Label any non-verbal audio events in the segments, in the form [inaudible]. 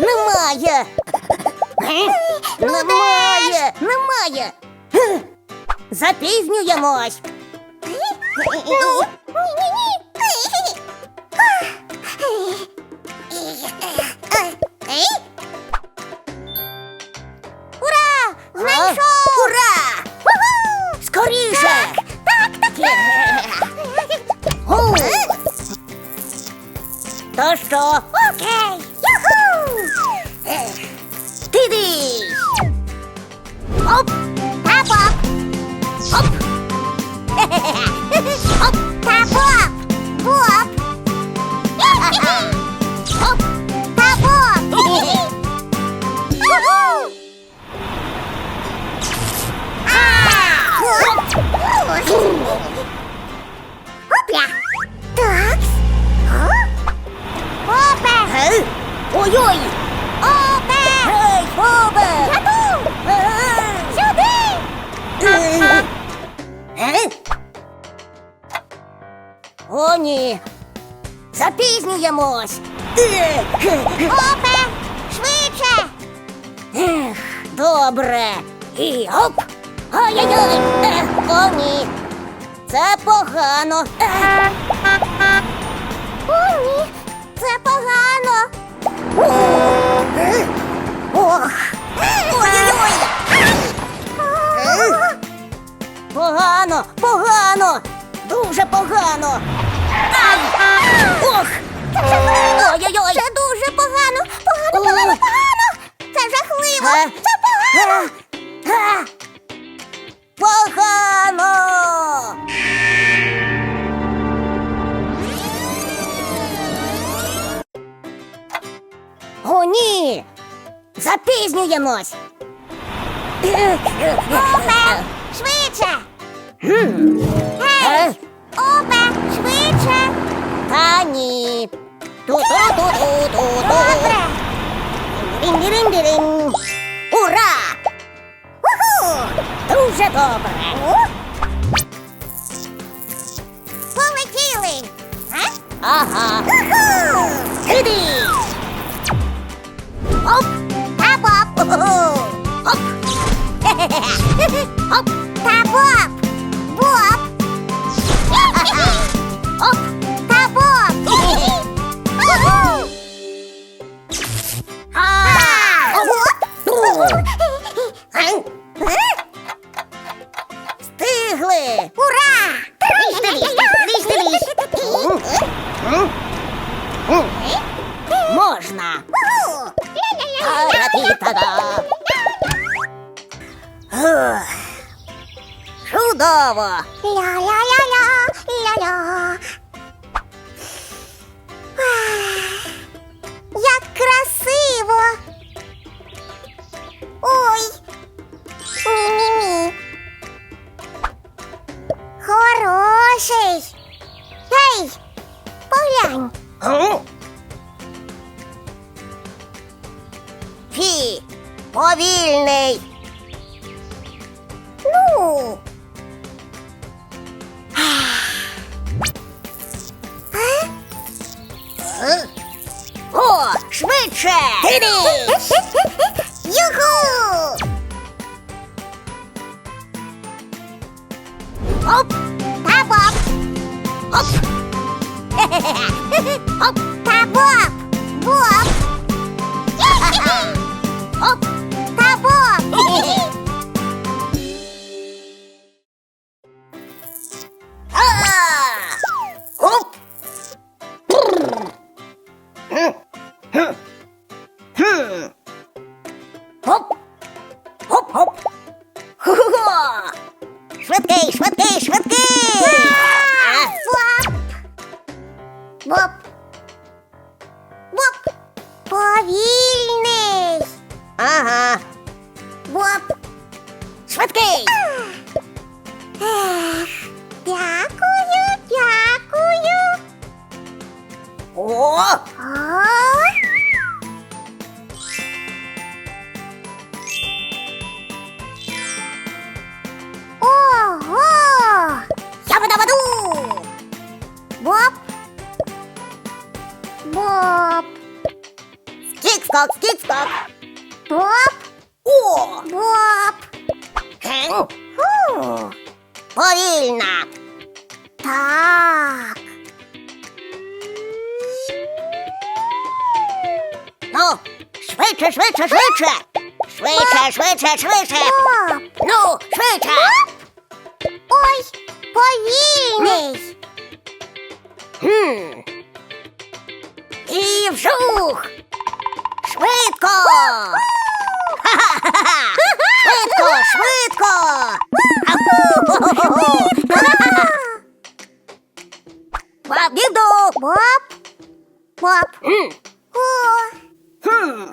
Немає. Немає. Немає. Запізнюємось. Ну, ні-ні-ні. Ура! Знайшов! Ура! Скоріше! Так, так, Гу! То що? Окей! Та-поп! Оп! [laughs] Оп! Та-поп! Поп! О, ні! Запізнюємось! Опе! Швидше! Ех, добре. І оп! Ех, О, ні! Це погано! О, ні! Це погано! е, погано! Ох! Ой-ой-ой! Це дуже погано! Погано, погано, погано! Це жахливо! Це погано! Погано! О, ні! Запізнюємось! Опе! Швидше! Гей! Швидше! Та ні. Ту-ту-ту-ту-ту-ту. Добре! Рін-рін-рін. Ура! Уху! Дуже добре. Полетіли! А? Ага. Уху! Іди. Оп. Та-поп! Ого. Оп. [laughs] Оп. Та-поп! Та-ра-ті-та-да. Ух. Чудово. Ля-ля-ля-ля, ля-ля. Ах, Як красиво. Ой. Мі-мі-мі. Хороший. Гей, поглянь. Повільний. Ну. О, швидше. Юху! Оп. Та-боп! Оп. [laughs] Оп. Та-боп! Швидкий. Ех, дякую, дякую! О. О! Ого! Боп! Боп! Скік, Скік-скок, скік-скок. Боп, О! боп. Хм. Фу. Повільно. Так. Ну, швидше, швидше, швидше. Швидше, швидше, швидше. Ну, швидше. Ой, повільний. Хм. І вжух. Швидко. Ха-ха-ха. Швидко, швидко. Аху-ху-ху-ху. Побіду. Боп, боп. М. О, Хм.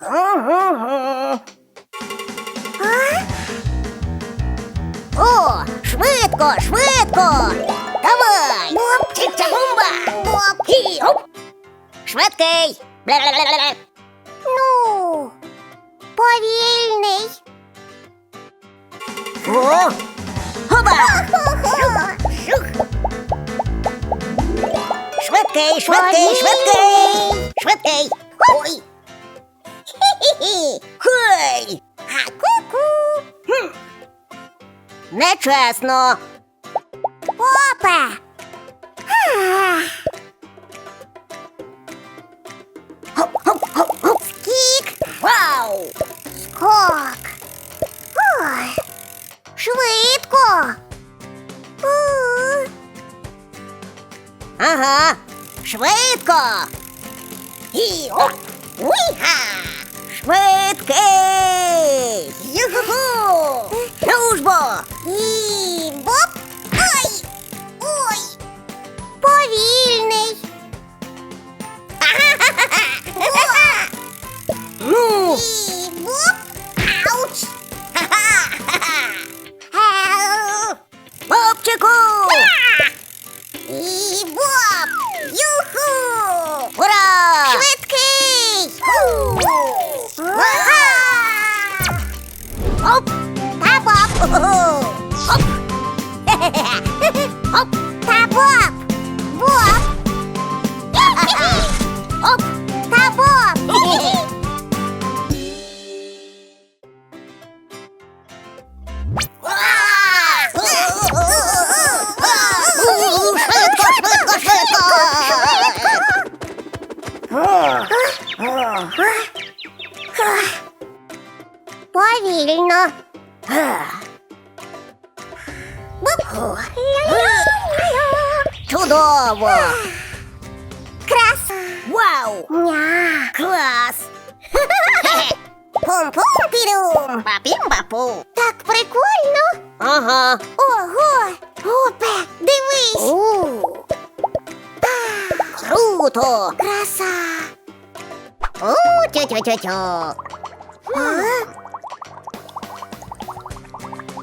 Гу-гу-гу. а? О, швидко, швидко. Давай. Боп. Чик-ча-бумба. Боп. І оп. Швидкий. Бля-бля-бля-бля. Ну, повільний. О. Хоба. Хо-хо. Шух. Швидкий, швидкий, швидкий. Швидкий. Ой. Хі-хі-хі. Хей. А ку-ку. Нечесно. Попе. І оп. Уйха. Швидкий. Чудово! Крас. Вау! Ня. Клас! Пум-пум-пірум. Папім-папу! Так прикольно. Ага! Ого. Опе, дивись. У, Круто! Краса. А?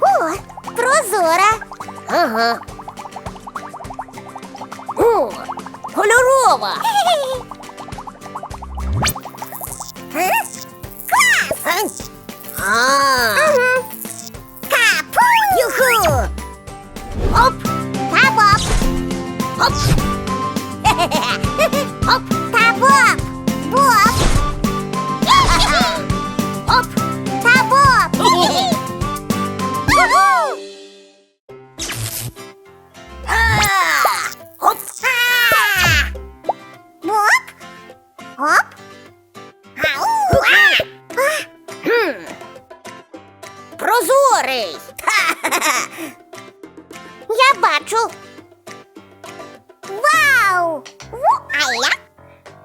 О, прозора. Ага! О, кольорова! Е? Клас. Ага. Капу. юху! Оп! Та боп. Оп! [laughs] Оп! Та Я бачу. Вау! Ву, а я?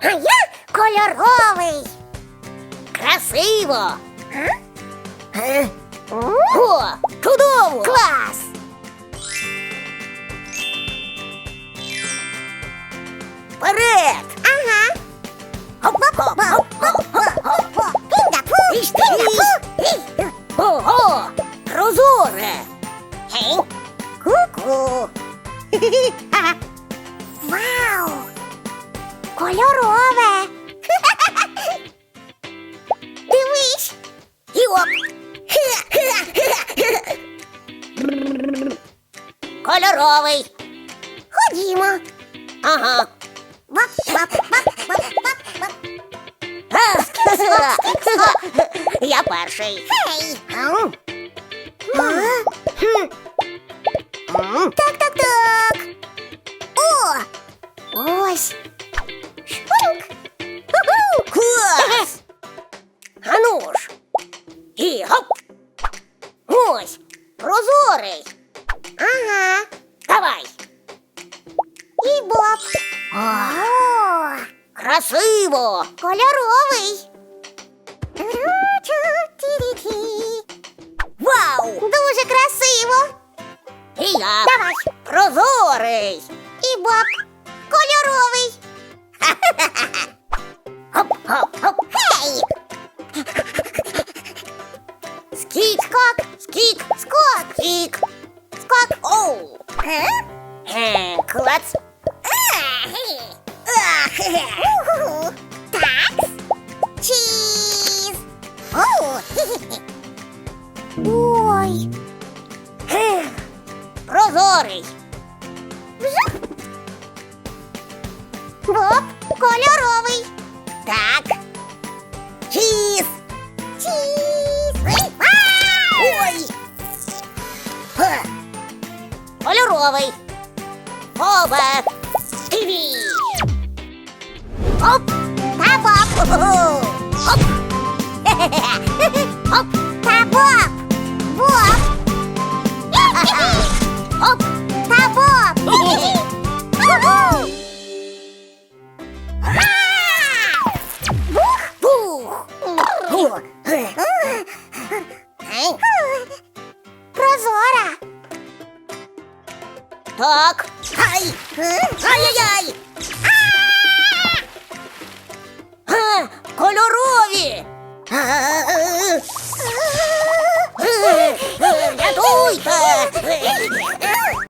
А я кольоровий. Красиво! Е? Е? О, чудово! Клас! Вперед! Ага. Пінда-пу, пінда-пу. Ого! Прозоре! Кольоровий! Ходімо. Ага! Бап, бап, бап, бап, бап, бап. Я перший. Ей! М. А? Хм. М. Так, так, так. О! Ось. Красиво. Кольоровий. Вау! Дуже красиво. І я. Давай. Прозорий. І боб. Кольоровий. Хоп-хоп-хоп. Гей! Скік. Скок. Скік. Скок. Скік. Скок. Оу. Е? Е, клац. А, ге. А, хе-хе. Уху. Так. Чіз. Оу. хе-хе-хе. Ой. Ех, Прозорий. Бжух. Боб кольоровий. Так. Чіз. Чіз. Ой. Вау! Ой. Ха. Кольоровий. Оба. Тиві. Оп. Та Боб. Хо-хо. Оп. Хе-хе-хе. Оп. Та Боб. Боб. Оп. Та Боб. Хе-хе. Кольорові. Рятуйте.